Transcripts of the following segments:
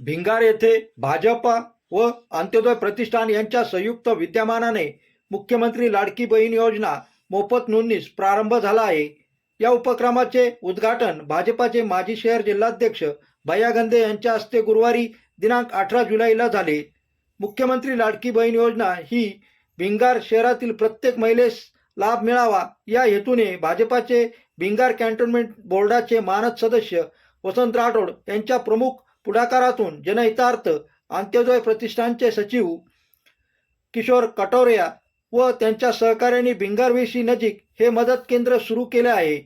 भिंगार येथे भाजपा व अंत्योदय प्रतिष्ठान यांच्या संयुक्त विद्यमानाने मुख्यमंत्री लाडकी बहीण योजना मोफत नोंदणीस प्रारंभ झाला आहे. या उपक्रमाचे उद्घाटन भाजपाचे माजी शहर जिल्हाध्यक्ष भैया गंधे यांच्या हस्ते गुरुवारी दिनांक अठरा जुलैला झाले. मुख्यमंत्री लाडकी बहीण योजना ही भिंगार शहरातील प्रत्येक महिलेस लाभ मिळावा या हेतूने भाजपाचे भिंगार कॅन्टोन्मेंट बोर्डाचे मानद सदस्य वसंत राठोड यांच्या प्रमुख पुढाकारातून जनहितार्थ अंत्योदय प्रतिष्ठानचे सचिव किशोर कटोरिया व त्यांच्या सहकार्याने भिंगारवेशी नजीक हे मदत केंद्र सुरू केले आहे.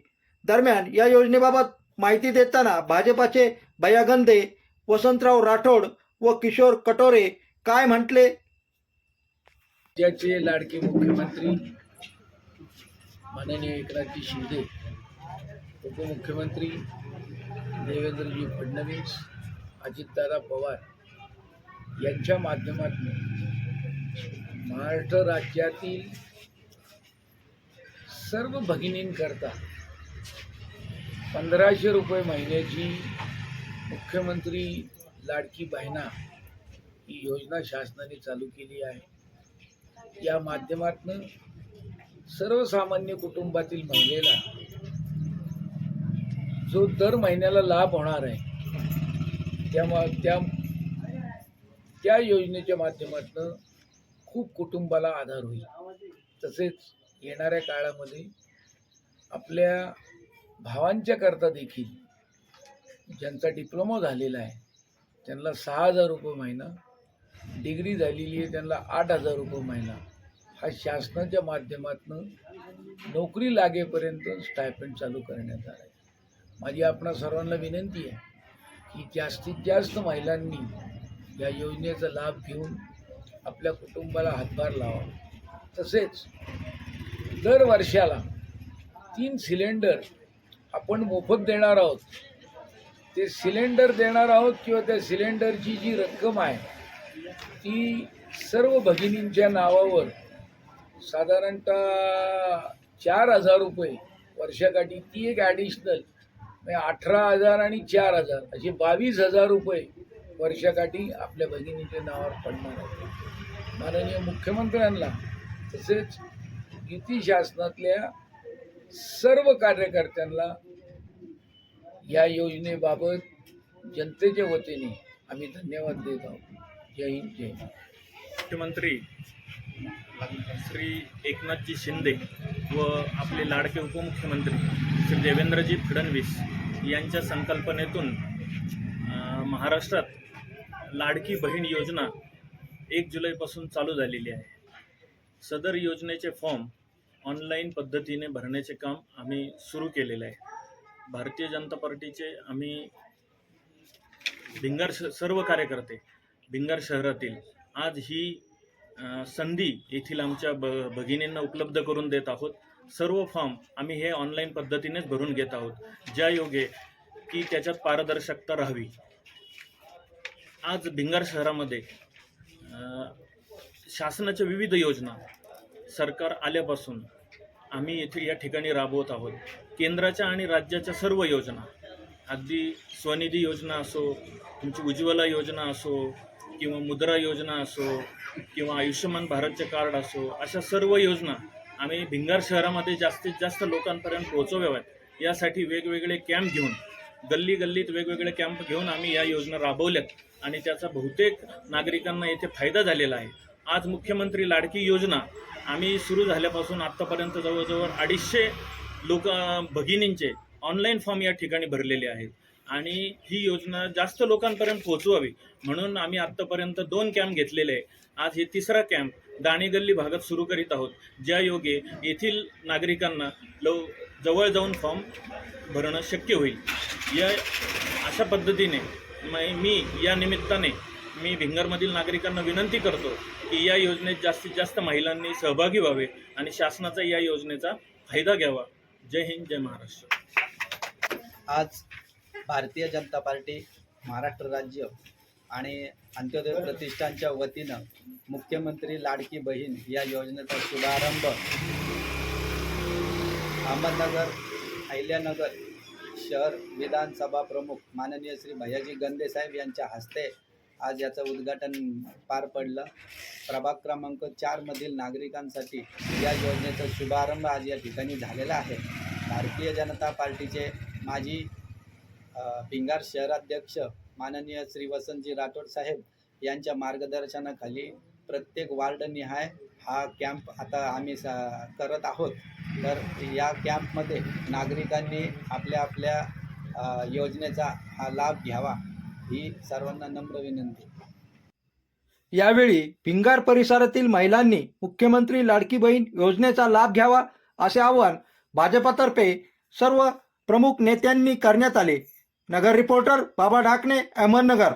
दरम्यान या योजनेबाबत माहिती देताना भाजपाचे भयागंदे वसंतराव राठोड व किशोर कटोरे काय म्हटले? राज्याचे लाडके मुख्यमंत्री माननीय एकनाथजी शिंदे उपमुख्यमंत्री देवेंद्रजी फडणवीस अजितदादा पवार यांच्या माध्यमातून महाराष्ट्र राज्यातील सर्व भगिनींकरता पंधराशे रुपये महिन्याची मुख्यमंत्री लाडकी बहिणा ही योजना शासनाने चालू केली आहे. या माध्यमातून सर्वसामान्य कुटुंबातील महिलेला जो दर महिन्याला लाभ होणार आहे त्या त्या त्या योजनेच्या माध्यमातून खूप कुटुंबाला आधार होईल. तसेच येणाऱ्या काळामध्ये आपल्या भावांच्या करता देखील ज्यांचा डिप्लोमा झालेला आहे त्यांना सहा हजार रुपये महिना डिग्री झालेली आहे त्यांना आठ हजार रुपये महिना हा शासनाच्या माध्यमातून नोकरी लागेपर्यंत स्टायपेंड चालू करण्यात आला आहे माझी आपणा सर्वांना विनंती आहे की जास्तीत जास्त महिलांनी या योजनेचा लाभ घेऊन आपल्या कुटुंबाला हातभार लावा तसेच दर वर्षाला तीन सिलेंडर आपण मोफत देणार आहोत. ते सिलेंडर देणार आहोत किंवा त्या सिलेंडरची जी रक्कम आहे ती सर्व भगिनींच्या नावावर साधारणतः चार हजार रुपये वर्षाकाठी ती एक ॲडिशनल म्हणजे अठरा हजार आणि चार हजार असे बावीस हजार रुपये वर्षाकाठी आपल्या भगिनीच्या नावावर पडणार आहे माननीय मुख्यमंत्र्यांना तसेच युती शासनातल्या सर्व कार्यकर्त्यांना या योजनेबाबत जनतेच्या वतीने आम्ही धन्यवाद देत आहोत. जय हिंद जय मुख्यमंत्री श्री एकनाथजी शिंदे व आपले लाडके उपमुख्यमंत्री श्री देवेंद्रजी फडणवीस यांच्या संकल्पनेतून महाराष्ट्रात लाडकी बहीण योजना एक जुलैपासून चालू झालेली आहे. सदर योजनेचे फॉर्म ऑनलाईन पद्धतीने भरण्याचे काम आम्ही सुरू केलेलं आहे. भारतीय जनता पार्टीचे आम्ही भिंगार श सर्व कार्यकर्ते भिंगार शहरातील आज ही संधी येथील आमच्या ब भगिनींना उपलब्ध करून देत आहोत. सर्व फॉर्म आम्ही हे ऑनलाईन पद्धतीनेच भरून घेत आहोत. ज्या योगे की त्याच्यात पारदर्शकता राहावी. आज भिंगार शहरामध्ये शासनाच्या विविध योजना सरकार आल्यापासून आम्ही येथे या ठिकाणी राबवत आहोत. केंद्राच्या आणि राज्याच्या सर्व योजना अगदी स्वनिधी योजना असो तुमची उज्ज्वला योजना असो किंवा मुद्रा योजना असो किंवा आयुष्यमान भारतचे कार्ड असो अशा सर्व योजना आम्ही भिंगार शहरामध्ये जास्तीत जास्त लोकांपर्यंत पोहोचवाव्यात. यासाठी वेगवेगळे कॅम्प घेऊन गल्ली गल्लीत वेगवेगळे कॅम्प घेऊन आम्ही या योजना राबवल्यात आणि त्याचा बहुतेक नागरिकांना येथे फायदा झालेला आहे. आज मुख्यमंत्री लाडकी योजना आम्ही सुरू झाल्यापासून आत्तापर्यंत जवळजवळ अडीचशे लोक भगिनींचे ऑनलाईन फॉर्म या ठिकाणी भरलेले आहेत. आणि ही योजना जास्त लोकांपर्यंत पोहोचवावी. म्हणून आम्ही आत्तापर्यंत दोन कॅम्प घेतलेले आहे आज हे तिसरा कॅम्प दाणेगल्ली भागात सुरू करीत आहोत. ज्या योगे येथील नागरिकांना लव जवळ जाऊन फॉर्म भरणं शक्य होईल. या अशा पद्धतीने मी या निमित्ताने मी भिंगरमधील नागरिकांना विनंती करतो की या योजनेत जास्तीत जास्त महिलांनी सहभागी व्हावे आणि शासनाचा या योजनेचा फायदा घ्यावा. जय हिंद जय महाराष्ट्र. आज भारतीय जनता पार्टी महाराष्ट्र राज्य आणि अंत्योदय प्रतिष्ठानच्या वतीनं मुख्यमंत्री लाडकी बहीण या योजनेचा शुभारंभ अहमदनगर अहिल्यानगर शहर विधानसभा प्रमुख माननीय श्री भैयाजी गंदे साहेब यांच्या हस्ते आज याचं उद्घाटन पार पडलं. प्रभाग क्रमांक चारमधील नागरिकांसाठी या योजनेचा शुभारंभ आज या ठिकाणी झालेला आहे. भारतीय जनता पार्टीचे माजी भिंगार शहराध्यक्ष माननीय श्री वसंतजी राठोड साहेब यांच्या मार्गदर्शनाखाली प्रत्येक वार्डनिहाय हा कॅम्प आता आम्ही सा करत आहोत. तर या कॅम्पमध्ये नागरिकांनी आपल्या आपल्या योजनेचा हा लाभ घ्यावा ही सर्वांना नम्र विनंती. यावेळी भिंगार परिसरातील महिलांनी मुख्यमंत्री लाडकी बहीण योजनेचा लाभ घ्यावा असे आवाहन भाजपातर्फे सर्व प्रमुख नेत्यांनी करण्यात आले. नगर रिपोर्टर बाबा ढाकणे अहमदनगर.